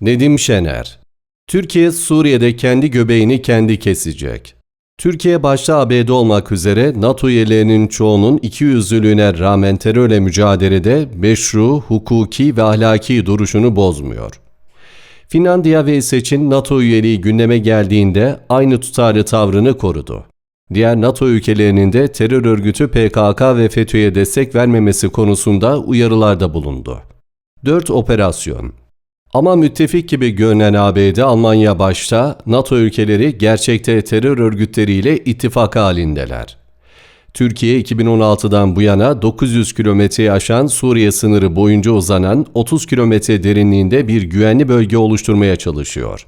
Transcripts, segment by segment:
Nedim Şener Türkiye Suriye'de kendi göbeğini kendi kesecek. Türkiye başta ABD olmak üzere NATO üyelerinin çoğunun iki yüzlülüğüne rağmen terörle mücadelede meşru, hukuki ve ahlaki duruşunu bozmuyor. Finlandiya ve İsveç'in NATO üyeliği gündeme geldiğinde aynı tutarlı tavrını korudu. Diğer NATO ülkelerinin de terör örgütü PKK ve FETÖ'ye destek vermemesi konusunda uyarılarda bulundu. 4 operasyon ama müttefik gibi görünen ABD, Almanya başta NATO ülkeleri gerçekte terör örgütleriyle ittifak halindeler. Türkiye 2016'dan bu yana 900 kilometreyi aşan Suriye sınırı boyunca uzanan 30 kilometre derinliğinde bir güvenli bölge oluşturmaya çalışıyor.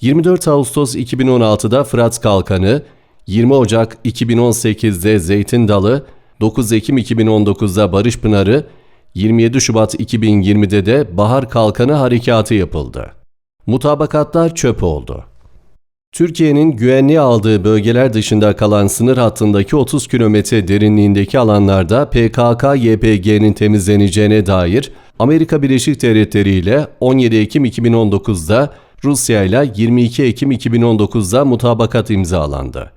24 Ağustos 2016'da Fırat Kalkanı, 20 Ocak 2018'de Zeytin Dalı, 9 Ekim 2019'da Barış Pınarı, 27 Şubat 2020'de de Bahar Kalkanı Harekatı yapıldı. Mutabakatlar çöp oldu. Türkiye'nin güvenliğe aldığı bölgeler dışında kalan sınır hattındaki 30 kilometre derinliğindeki alanlarda PKK-YPG'nin temizleneceğine dair Amerika Birleşik Devletleri ile 17 Ekim 2019'da Rusya ile 22 Ekim 2019'da mutabakat imzalandı.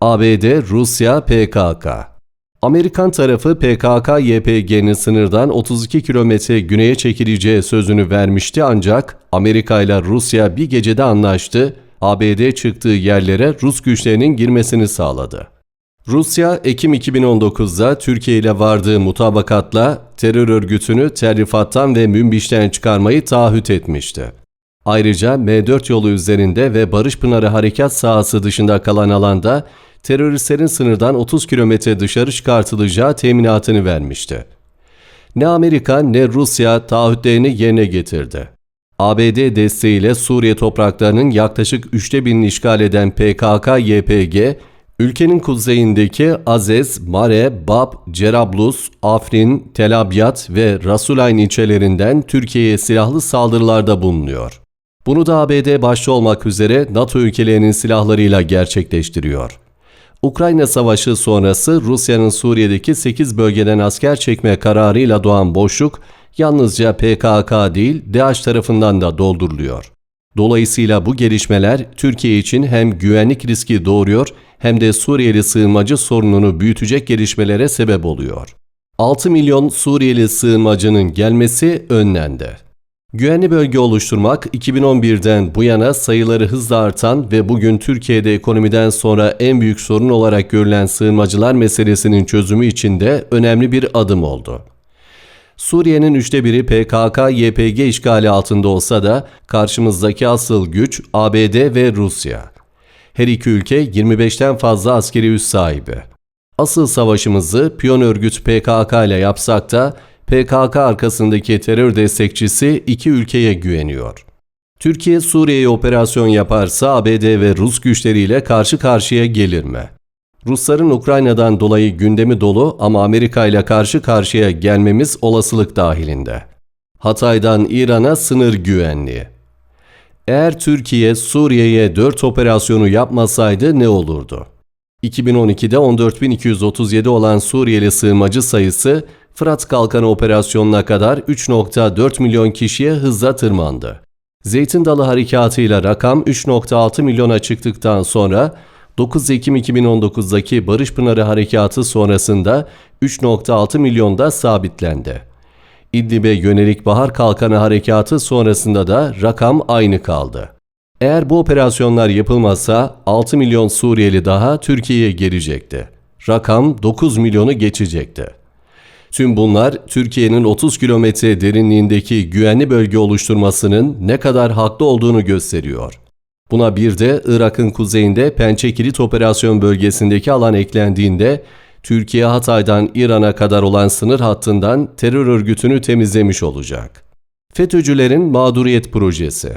ABD, Rusya, PKK Amerikan tarafı PKK-YPG'nin sınırdan 32 kilometre güneye çekileceği sözünü vermişti ancak Amerika ile Rusya bir gecede anlaştı, ABD çıktığı yerlere Rus güçlerinin girmesini sağladı. Rusya, Ekim 2019'da Türkiye ile vardığı mutabakatla terör örgütünü terrifattan ve Münbiş'ten çıkarmayı taahhüt etmişti. Ayrıca M4 yolu üzerinde ve Barış Pınarı harekat sahası dışında kalan alanda teröristlerin sınırdan 30 kilometre dışarı çıkartılacağı teminatını vermişti. Ne Amerika ne Rusya taahhütlerini yerine getirdi. ABD desteğiyle Suriye topraklarının yaklaşık üçte binini işgal eden PKK-YPG, ülkenin kuzeyindeki Azez, Mare, Bab, Cerablus, Afrin, Tel Abyad ve Rasulayn ilçelerinden Türkiye'ye silahlı saldırılarda bulunuyor. Bunu da ABD başta olmak üzere NATO ülkelerinin silahlarıyla gerçekleştiriyor. Ukrayna Savaşı sonrası Rusya'nın Suriye'deki 8 bölgeden asker çekme kararıyla doğan boşluk yalnızca PKK değil DAEŞ tarafından da dolduruluyor. Dolayısıyla bu gelişmeler Türkiye için hem güvenlik riski doğuruyor hem de Suriyeli sığınmacı sorununu büyütecek gelişmelere sebep oluyor. 6 milyon Suriyeli sığınmacının gelmesi önlendi. Güvenli bölge oluşturmak 2011'den bu yana sayıları hızla artan ve bugün Türkiye'de ekonomiden sonra en büyük sorun olarak görülen sığınmacılar meselesinin çözümü için de önemli bir adım oldu. Suriye'nin üçte biri PKK-YPG işgali altında olsa da karşımızdaki asıl güç ABD ve Rusya. Her iki ülke 25'ten fazla askeri üs sahibi. Asıl savaşımızı piyon örgüt PKK ile yapsak da PKK arkasındaki terör destekçisi iki ülkeye güveniyor. Türkiye Suriye'ye operasyon yaparsa ABD ve Rus güçleriyle karşı karşıya gelir mi? Rusların Ukrayna'dan dolayı gündemi dolu ama Amerika ile karşı karşıya gelmemiz olasılık dahilinde. Hatay'dan İran'a sınır güvenliği. Eğer Türkiye Suriye'ye 4 operasyonu yapmasaydı ne olurdu? 2012'de 14.237 olan Suriyeli sığınmacı sayısı Fırat Kalkanı operasyonuna kadar 3.4 milyon kişiye hızla tırmandı. Zeytin Dalı harekatıyla rakam 3.6 milyona çıktıktan sonra 9 Ekim 2019'daki Barış Pınarı harekatı sonrasında 3.6 milyonda sabitlendi. İdlib'e yönelik Bahar Kalkanı harekatı sonrasında da rakam aynı kaldı. Eğer bu operasyonlar yapılmazsa 6 milyon Suriyeli daha Türkiye'ye gelecekti. Rakam 9 milyonu geçecekti. Tüm bunlar Türkiye'nin 30 kilometre derinliğindeki güvenli bölge oluşturmasının ne kadar haklı olduğunu gösteriyor. Buna bir de Irak'ın kuzeyinde Pençe Kilit Operasyon bölgesindeki alan eklendiğinde Türkiye Hatay'dan İran'a kadar olan sınır hattından terör örgütünü temizlemiş olacak. FETÖ'cülerin mağduriyet projesi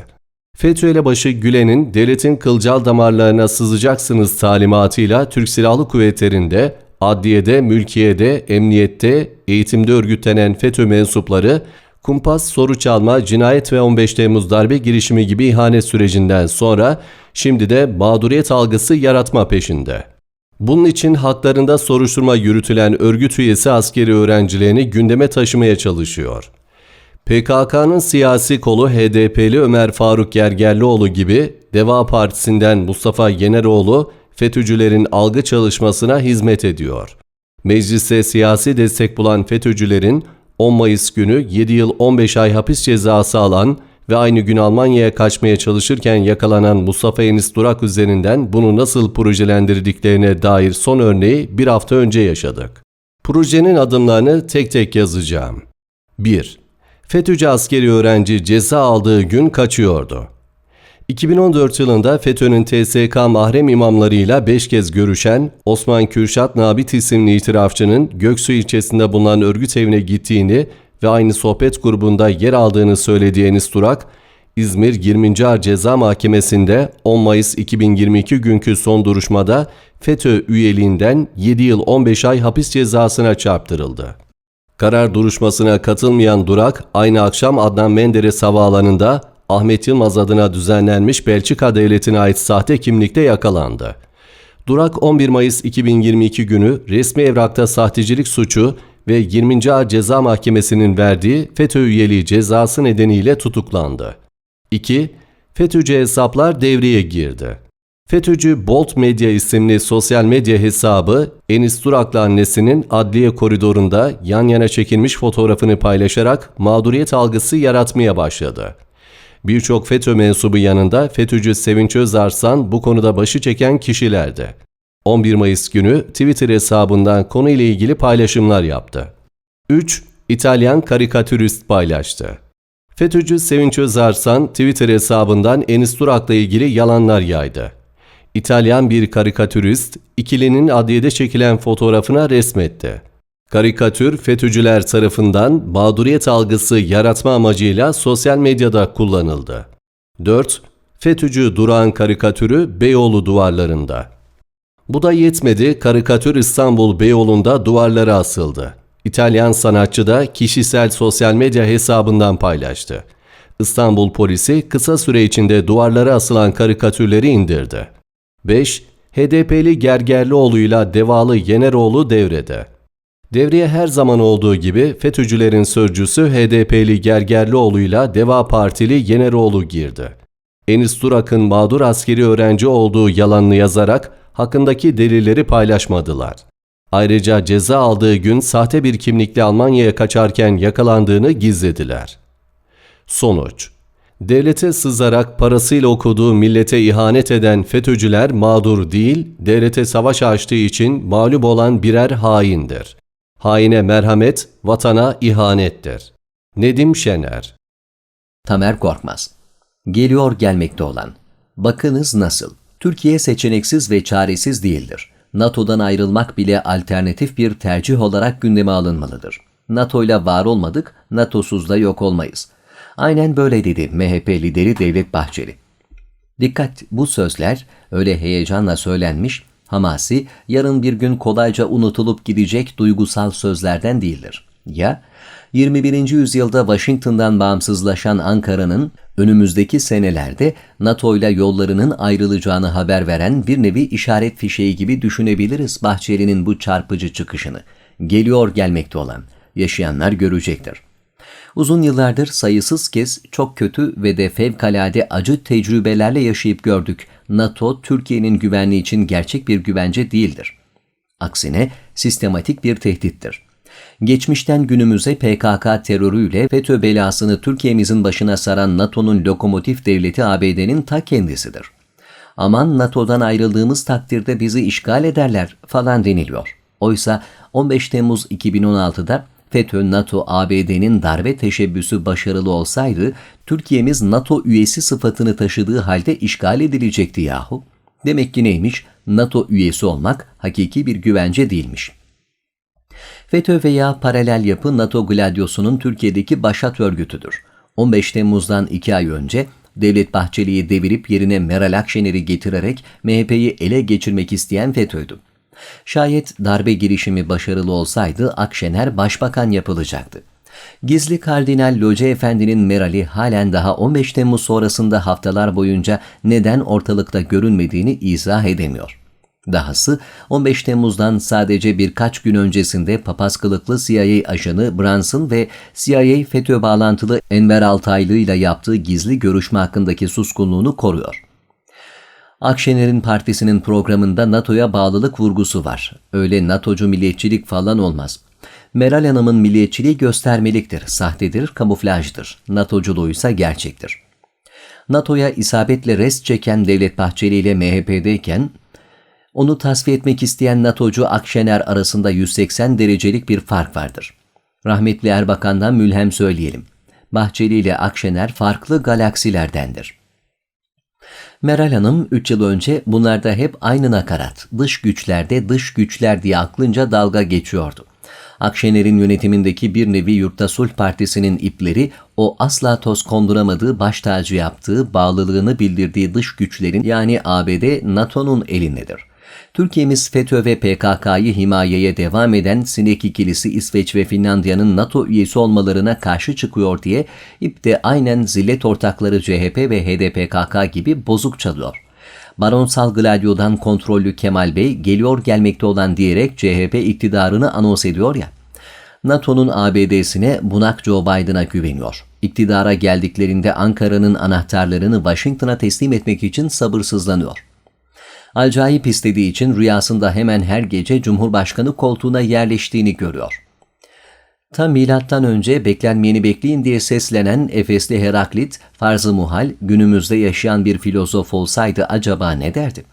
FETÖ elebaşı Gülen'in devletin kılcal damarlarına sızacaksınız talimatıyla Türk Silahlı Kuvvetleri'nde adliyede, mülkiyede, emniyette, eğitimde örgütlenen FETÖ mensupları, kumpas, soru çalma, cinayet ve 15 Temmuz darbe girişimi gibi ihanet sürecinden sonra şimdi de mağduriyet algısı yaratma peşinde. Bunun için haklarında soruşturma yürütülen örgüt üyesi askeri öğrencilerini gündeme taşımaya çalışıyor. PKK'nın siyasi kolu HDP'li Ömer Faruk Gergerlioğlu gibi Deva Partisi'nden Mustafa Yeneroğlu FETÖ'cülerin algı çalışmasına hizmet ediyor. Mecliste siyasi destek bulan FETÖ'cülerin 10 Mayıs günü 7 yıl 15 ay hapis cezası alan ve aynı gün Almanya'ya kaçmaya çalışırken yakalanan Mustafa Enis Durak üzerinden bunu nasıl projelendirdiklerine dair son örneği bir hafta önce yaşadık. Projenin adımlarını tek tek yazacağım. 1. FETÖ'cü askeri öğrenci ceza aldığı gün kaçıyordu. 2014 yılında FETÖ'nün TSK mahrem imamlarıyla 5 kez görüşen Osman Kürşat Nabit isimli itirafçının Göksu ilçesinde bulunan örgüt evine gittiğini ve aynı sohbet grubunda yer aldığını söylediği Enis Durak, İzmir 20. Ağır Ceza Mahkemesi'nde 10 Mayıs 2022 günkü son duruşmada FETÖ üyeliğinden 7 yıl 15 ay hapis cezasına çarptırıldı. Karar duruşmasına katılmayan Durak, aynı akşam Adnan Menderes havaalanında Ahmet Yılmaz adına düzenlenmiş Belçika Devleti'ne ait sahte kimlikte yakalandı. Durak 11 Mayıs 2022 günü resmi evrakta sahtecilik suçu ve 20. Ağır Ceza Mahkemesi'nin verdiği FETÖ üyeliği cezası nedeniyle tutuklandı. 2. FETÖ'cü hesaplar devreye girdi. FETÖ'cü Bolt Medya isimli sosyal medya hesabı Enis Durak'la annesinin adliye koridorunda yan yana çekilmiş fotoğrafını paylaşarak mağduriyet algısı yaratmaya başladı. Birçok FETÖ mensubu yanında FETÖ'cü Sevinç Özarslan bu konuda başı çeken kişilerdi. 11 Mayıs günü Twitter hesabından konuyla ilgili paylaşımlar yaptı. 3. İtalyan karikatürist paylaştı. FETÖ'cü Sevinç Özarsan Twitter hesabından Enis Durak'la ilgili yalanlar yaydı. İtalyan bir karikatürist ikilinin adliyede çekilen fotoğrafına resmetti. Karikatür FETÖ'cüler tarafından mağduriyet algısı yaratma amacıyla sosyal medyada kullanıldı. 4. FETÖ'cü Duran karikatürü Beyoğlu duvarlarında. Bu da yetmedi, karikatür İstanbul Beyoğlu'nda duvarlara asıldı. İtalyan sanatçı da kişisel sosyal medya hesabından paylaştı. İstanbul polisi kısa süre içinde duvarlara asılan karikatürleri indirdi. 5. HDP'li Gergerlioğlu'yla Devalı Yeneroğlu devrede. Devreye her zaman olduğu gibi FETÖ'cülerin sözcüsü HDP'li Gergerlioğlu'yla Deva Partili Yeneroğlu girdi. Enis Durak'ın mağdur askeri öğrenci olduğu yalanını yazarak hakkındaki delilleri paylaşmadılar. Ayrıca ceza aldığı gün sahte bir kimlikle Almanya'ya kaçarken yakalandığını gizlediler. Sonuç Devlete sızarak parasıyla okuduğu millete ihanet eden FETÖ'cüler mağdur değil, devlete savaş açtığı için mağlup olan birer haindir. Haine merhamet, vatana ihanettir. Nedim Şener Tamer Korkmaz. Geliyor gelmekte olan. Bakınız nasıl? Türkiye seçeneksiz ve çaresiz değildir. NATO'dan ayrılmak bile alternatif bir tercih olarak gündeme alınmalıdır. NATO ile var olmadık, NATO'suz da yok olmayız. Aynen böyle dedi MHP lideri Devlet Bahçeli. Dikkat bu sözler öyle heyecanla söylenmiş, hamasi, yarın bir gün kolayca unutulup gidecek duygusal sözlerden değildir. Ya, 21. yüzyılda Washington'dan bağımsızlaşan Ankara'nın önümüzdeki senelerde NATO ile yollarının ayrılacağını haber veren bir nevi işaret fişeği gibi düşünebiliriz Bahçeli'nin bu çarpıcı çıkışını. Geliyor gelmekte olan, yaşayanlar görecektir. Uzun yıllardır sayısız kez çok kötü ve de fevkalade acı tecrübelerle yaşayıp gördük. NATO, Türkiye'nin güvenliği için gerçek bir güvence değildir. Aksine sistematik bir tehdittir. Geçmişten günümüze PKK terörüyle FETÖ belasını Türkiye'mizin başına saran NATO'nun lokomotif devleti ABD'nin ta kendisidir. Aman NATO'dan ayrıldığımız takdirde bizi işgal ederler falan deniliyor. Oysa 15 Temmuz 2016'da FETÖ, NATO, ABD'nin darbe teşebbüsü başarılı olsaydı Türkiye'miz NATO üyesi sıfatını taşıdığı halde işgal edilecekti yahu. Demek ki neymiş? NATO üyesi olmak hakiki bir güvence değilmiş. FETÖ veya paralel yapı NATO Gladyosu'nun Türkiye'deki başat örgütüdür. 15 Temmuz'dan 2 ay önce Devlet Bahçeli'yi devirip yerine Meral Akşener'i getirerek MHP'yi ele geçirmek isteyen FETÖ'ydü. Şayet darbe girişimi başarılı olsaydı Akşener başbakan yapılacaktı. Gizli Kardinal Loce Efendi'nin Meral'i halen daha 15 Temmuz sonrasında haftalar boyunca neden ortalıkta görünmediğini izah edemiyor. Dahası 15 Temmuz'dan sadece birkaç gün öncesinde papaz kılıklı CIA ajanı Brunson ve CIA FETÖ bağlantılı Enver Altaylı ile yaptığı gizli görüşme hakkındaki suskunluğunu koruyor. Akşener'in partisinin programında NATO'ya bağlılık vurgusu var. Öyle NATO'cu milliyetçilik falan olmaz. Meral Hanım'ın milliyetçiliği göstermeliktir, sahtedir, kamuflajdır. NATO'culuğu ise gerçektir. NATO'ya isabetle rest çeken Devlet Bahçeli ile MHP'deyken onu tasfiye etmek isteyen NATO'cu Akşener arasında 180 derecelik bir fark vardır. Rahmetli Erbakan'dan mülhem söyleyelim. Bahçeli ile Akşener farklı galaksilerdendir. Meral Hanım 3 yıl önce bunlarda hep aynı nakarat, dış güçlerde dış güçler diye aklınca dalga geçiyordu. Akşener'in yönetimindeki bir nevi Yurtta Sulh Partisi'nin ipleri o asla toz konduramadığı baş tacı yaptığı, bağlılığını bildirdiği dış güçlerin yani ABD, NATO'nun elindedir. Türkiye'miz FETÖ ve PKK'yı himayeye devam eden Sinek ikilisi İsveç ve Finlandiya'nın NATO üyesi olmalarına karşı çıkıyor diye ip de aynen zillet ortakları CHP ve HDPKK gibi bozuk çalıyor. Baronsal Gladio'dan kontrollü Kemal Bey geliyor gelmekte olan diyerek CHP iktidarını anons ediyor ya. NATO'nun ABD'sine bunak Joe Biden'a güveniyor. İktidara geldiklerinde Ankara'nın anahtarlarını Washington'a teslim etmek için sabırsızlanıyor. Acayip istediği için rüyasında hemen her gece Cumhurbaşkanı koltuğuna yerleştiğini görüyor. Tam milattan önce beklenmeyeni bekleyin diye seslenen Efesli Heraklit, farz-ı muhal günümüzde yaşayan bir filozof olsaydı acaba ne derdi?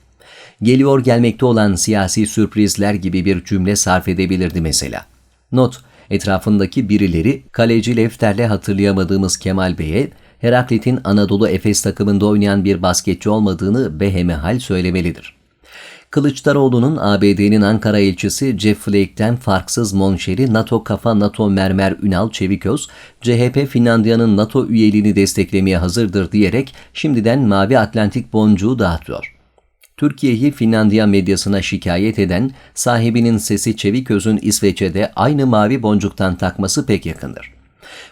Geliyor gelmekte olan siyasi sürprizler gibi bir cümle sarf edebilirdi mesela. Not, etrafındaki birileri kaleci Lefter'le hatırlayamadığımız Kemal Bey'e Heraklit'in Anadolu Efes takımında oynayan bir basketçi olmadığını behemehal söylemelidir. Kılıçdaroğlu'nun ABD'nin Ankara elçisi Jeff Flake'ten farksız monşeri NATO kafa NATO mermer Ünal Çeviköz, CHP Finlandiya'nın NATO üyeliğini desteklemeye hazırdır diyerek şimdiden Mavi Atlantik boncuğu dağıtıyor. Türkiye'yi Finlandiya medyasına şikayet eden sahibinin sesi Çeviköz'ün İsveç'e de aynı mavi boncuktan takması pek yakındır.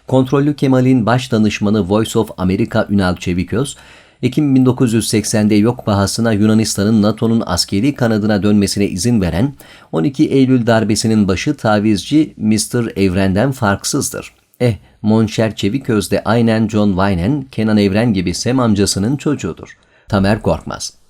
Kontrollü Kemal'in baş danışmanı Voice of America Ünal Çeviköz, Ekim 1980'de yok pahasına Yunanistan'ın NATO'nun askeri kanadına dönmesine izin veren 12 Eylül darbesinin başı tavizci Mr. Evren'den farksızdır. Eh, Monşer Çeviköz de aynen John Wayne, Kenan Evren gibi Sem amcasının çocuğudur. Tamer Korkmaz